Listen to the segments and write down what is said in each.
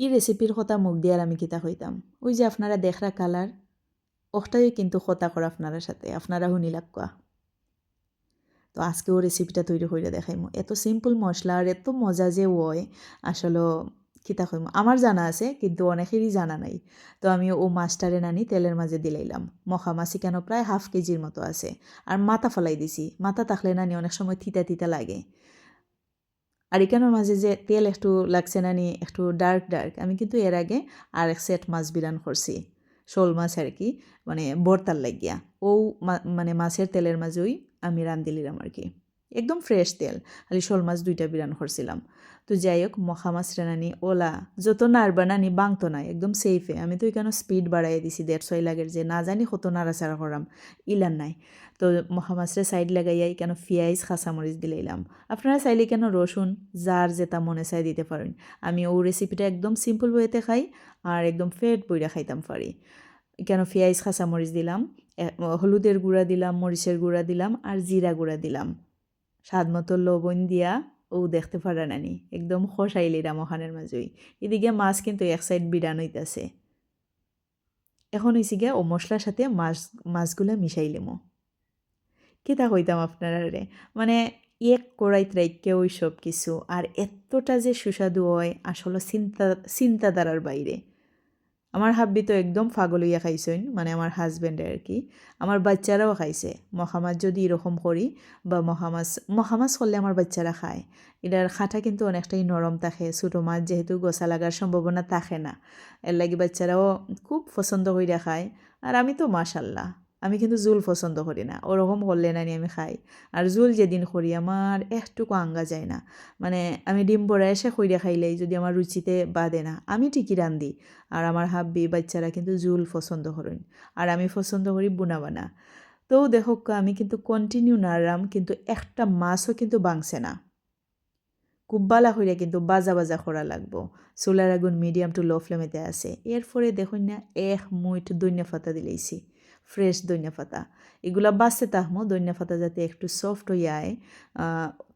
ই রেসিপির কথা মুখ দিয়ে আর আমি কিতা কইতাম ওই যে আপনারা দেখরা কালার ওটাই কিন্তু কথা করা আপনারা সাথে, আপনারা শুনি লাগবা তো আজকেও রেসিপিটা তৈরি করে দেখাইমু। এত সিম্পল মশলা আর এত মজা যে হয়, আসলে কিতা কইমু। আমার জানা আছে, কিন্তু অনেকেরই জানা নাই। তো আমি ও মাছটারে নানি তেলের মাঝে দিলাইলাম। মখা মাছি কেন প্রায় হাফ কেজির মতো আছে। আর মাথা ফলাই দিছি। মাথা থাকলে নানি অনেক সময় থিতা থিতা লাগে। আর এখানের মাঝে যে তেল একটু লাগছে না নি, একটু ডার্ক ডার্ক আমি কিন্তু এর আগে আর এক সেট মাছ বিরান করছি। শোল মাছ আর কি মানে বর্তার লাগিয়া। ও মানে মাছের তেলের মাঝেই আমি রান দিলাম আর কি। একদম ফ্রেশ তেল। খালি শোল মাছ দুইটা বিরান করছিলাম। তো যাই হোক মখা মাছ রানানি ওলা, যত নাড়বা নানি বাংতো নাই, একদম সেফে আমি তো এখানে স্পিড বাড়াই দিছি, দেড়শোই লাগের যে না জানি কত নাড়াচাড়া করাম, ইলান নাই। তো মখা মাছরে সাইড লাগাইয়াই কেন ফিয়াইজ পিঁয়াজ খাঁচামরিচ দিলাইলাম আপনারা চাইলে কেন রসুন, যার যেটা মনে চাই দিতে পারেন। আমি ও রেসিপিটা একদম সিম্পল বইতে খাই আর একদম ফেট বইরা খাইতাম পারি। কেন পেঁয়াজ খাঁচামরিচ দিলাম হলুদের গুঁড়া দিলাম, মরিচের গুঁড়া দিলাম আর জিরা গুঁড়া দিলাম। স্বাদ মতো লবণ দিয়া ও দেখতে পারা নানি, একদম খসাইলিরাম ওখানের মাঝেই এদিকে মাছ কিন্তু এক সাইড বিরান হইতাছে। এখন হয়েছে গিয়া ও মশলার সাথে মাছ, মাছগুলো মিশাইলেমো কিতা কইতাম আপনারা রে মানে এক কড়াইত রাইকে ওই সব কিছু আর এতটা যে সুস্বাদু হয় আসলে চিন্তা, চিন্তাধারার বাইরে। আমার হাব্বি তো একদম ফাগল হইয়া খাইছেন মানে আমার হাজব্যান্ডে আর কি আমার বাচ্চারাও খাইছে। মহামাছ যদি এরকম করি বা মহামাছ মহামাছ করলে আমার বাচ্চারা খায়। এটার খাটা কিন্তু অনেকটাই নরম থাকে। ছোটো মাছ যেহেতু গোসা লাগার সম্ভাবনা থাকে না। এর লাগে বাচ্চারাও খুব পছন্দ করিয়া খায়। আর আমি তো মাশাল্লাহ। আমি কিন্তু জুল পছন্দ করি না, ওরকম করলে নানি আমি খাই। আর জুল যেদিন করি আমার একটুকু আঙ্গা যায় না। মানে আমি ডিম বড়া এসে খইরা খাইলেই যদি আমার রুচিতে বাদে না, আমি ঠিকই রান্ধি। আর আমার হাব্বি বাচ্চারা কিন্তু জুল পছন্দ করেন। আর আমি পছন্দ করি বুনাবানা তো দেখো, আমি কিন্তু কন্টিনিউ নাড়াম কিন্তু একটা মাছও কিন্তু বাংছে না। খুব বালা হইয়া কিন্তু বাজা বাজা করা লাগবো। চুলার আগুন মিডিয়াম টু লো ফ্লেমেতে আছে। এরপরে দেখুন না, এক মুইট দৈন্য ফাতা দিলেইছি। ফ্রেশ দইনা পাতা। এগুলা বাঁচতে তাহমো দইনা পাতা যাতে একটু সফট হইয়ায়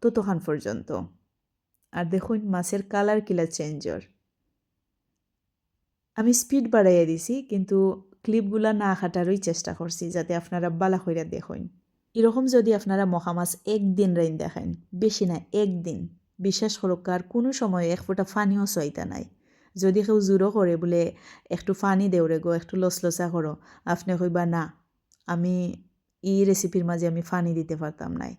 ততক্ষণ পর্যন্ত। আর দেখুন, মাছের কালার কিলা চেঞ্জর আমি স্পিড বাড়াইয়া দিছি, কিন্তু ক্লিপগুলা না খাটারই চেষ্টা করছি যাতে আপনারা বালা হইয়া দেখুন। এরকম যদি আপনারা মহামাছ একদিন রাইন দেখেন, বেশি না একদিন। বিশ্বাস করুক আর কোনো সময় এক ফোঁটা ফানিও সইতা নাই। যদি কেউ জোরও করে বোলে, একটু ফানি দেওরে গো, একটু লসলসা করো আপনি কইবা না, আমি ই রেসিপির মাঝে আমি ফানি দিতে পারতাম নাই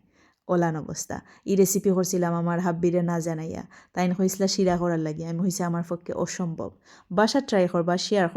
অলান অবস্থা ই রেসিপি করছিলাম আমার হাব্বিরে না জানাইয়া তাই হয়েছিল শিরা করার লাগে, আমি হয়েছে আমার পক্ষে অসম্ভব বাসা ট্রাই করবা শেয়ার